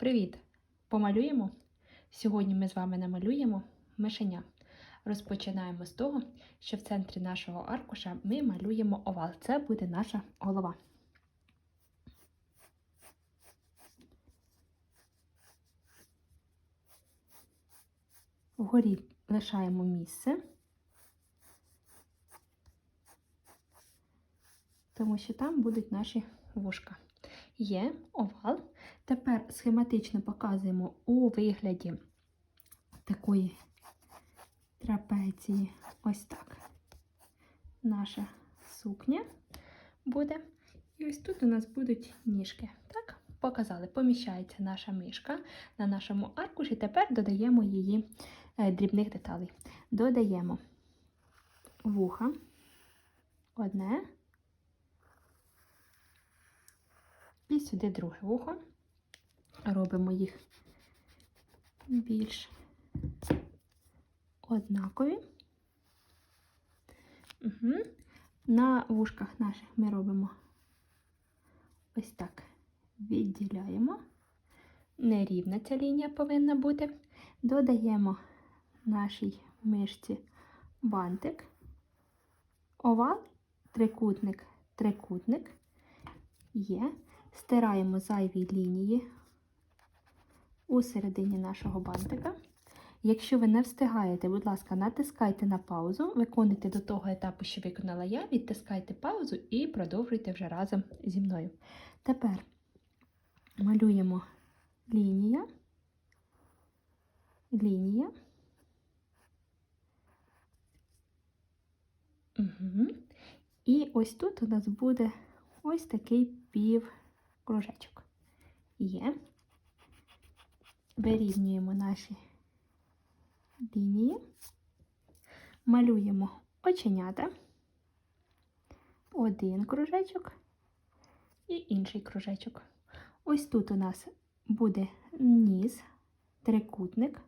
Привіт! Помалюємо? Сьогодні ми з вами намалюємо мишеня. Розпочинаємо з того, що в центрі нашого аркуша ми малюємо овал. Це буде наша голова. Вгорі лишаємо місце, тому що там будуть наші вушка. Є овал. Тепер схематично показуємо у вигляді такої трапеції. Ось так. Наша сукня буде. І ось тут у нас будуть ніжки. Так, показали, поміщається наша мишка на нашому аркуші. Тепер додаємо її е, дрібних деталей. Додаємо вуха, одне. І сюди друге вухо. Робимо їх більш однакові. Угу. На вушках наших ми робимо ось так. Відділяємо. Нерівна ця лінія повинна бути. Додаємо нашій мишці бантик, овал, трикутник, трикутник. Є. Стираємо зайві лінії у середині нашого бантика. Якщо ви не встигаєте, будь ласка, натискайте на паузу, виконуйте до того етапу, що виконала я, відтискайте паузу і продовжуйте вже разом зі мною. Тепер малюємо лінія, лінія. Угу. І ось тут у нас буде ось такий пів кружечок. Є. Вирівнюємо наші лінії, малюємо оченята, один кружечок і інший кружечок. Ось тут у нас буде ніс, трикутник,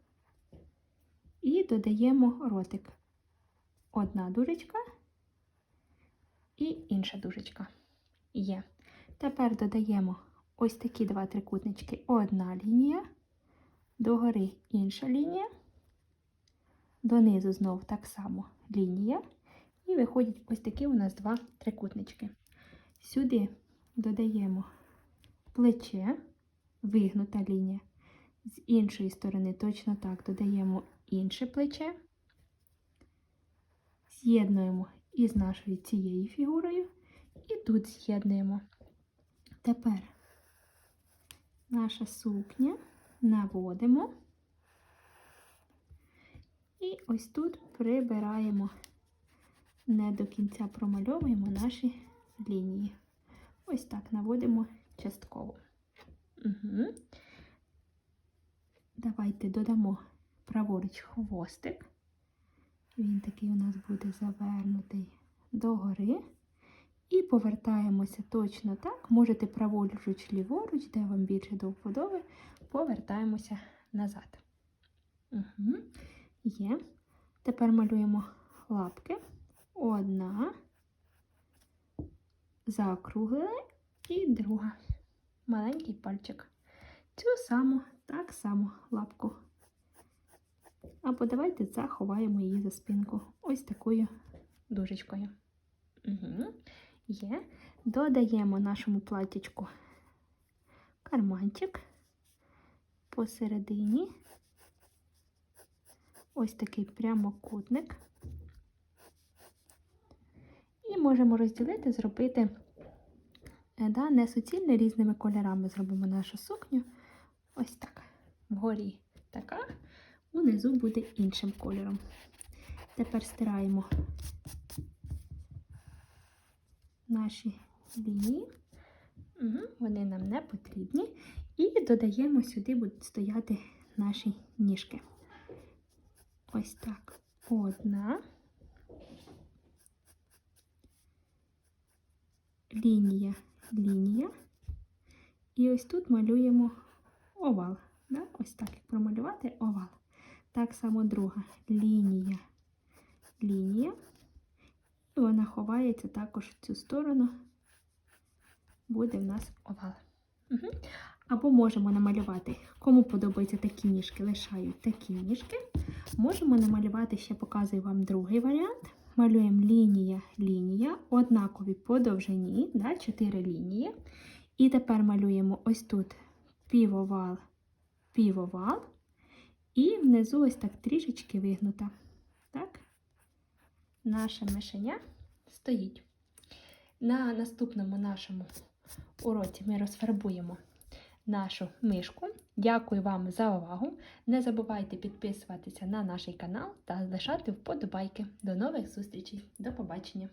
і додаємо ротик. Одна дужечка і інша дужечка. Є. Тепер додаємо ось такі два трикутнички. Одна лінія, догори інша лінія, донизу знов так само лінія. І виходять ось такі у нас два трикутнички. Сюди додаємо плече, вигнута лінія. З іншої сторони точно так додаємо інше плече, з'єднуємо із нашою цією фігурою, і тут з'єднуємо. Тепер наша сукня наводимо і ось тут прибираємо, не до кінця промальовуємо наші лінії. Ось так наводимо частково. Угу. Давайте додамо праворуч хвостик. Він такий у нас буде завернутий догори. І повертаємося точно так. Можете праворуч, ліворуч, де вам більше до вподоби, повертаємося назад. Угу. Є. Тепер малюємо лапки. Одна, заокруглили, і друга. Маленький пальчик. Цю саму, так само лапку. Або давайте заховаємо її за спинку. Ось такою дужечкою. Угу. Є. Додаємо нашому платічку карманчик посередині. Ось такий прямокутник. І можемо розділити, зробити е, да, не суцільне різними кольорами. Зробимо нашу сукню. Ось так. Вгорі така, унизу буде іншим кольором. Тепер стираємо наші лінії. Угу, Вони нам не потрібні. І додаємо сюди, будуть стояти наші ніжки. Ось так. Одна. Лінія, лінія. І ось тут малюємо овал. Да? Ось так, як промалювати овал. Так само друга лінія, лінія. І вона ховається також в цю сторону, буде в нас овал. Угу. Або можемо намалювати, кому подобаються такі ніжки, лишають такі ніжки. Можемо намалювати, ще показую вам другий варіант. Малюємо лінія, лінія, однакові по довжині, да, 4 лінії. І тепер малюємо ось тут півовал, півовал. І внизу ось так трішечки вигнута. Так? Наше мишеня стоїть. На наступному нашому уроці ми розфарбуємо нашу мишку. Дякую вам за увагу. Не забувайте підписуватися на наш канал та залишати вподобайки. До нових зустрічей. До побачення!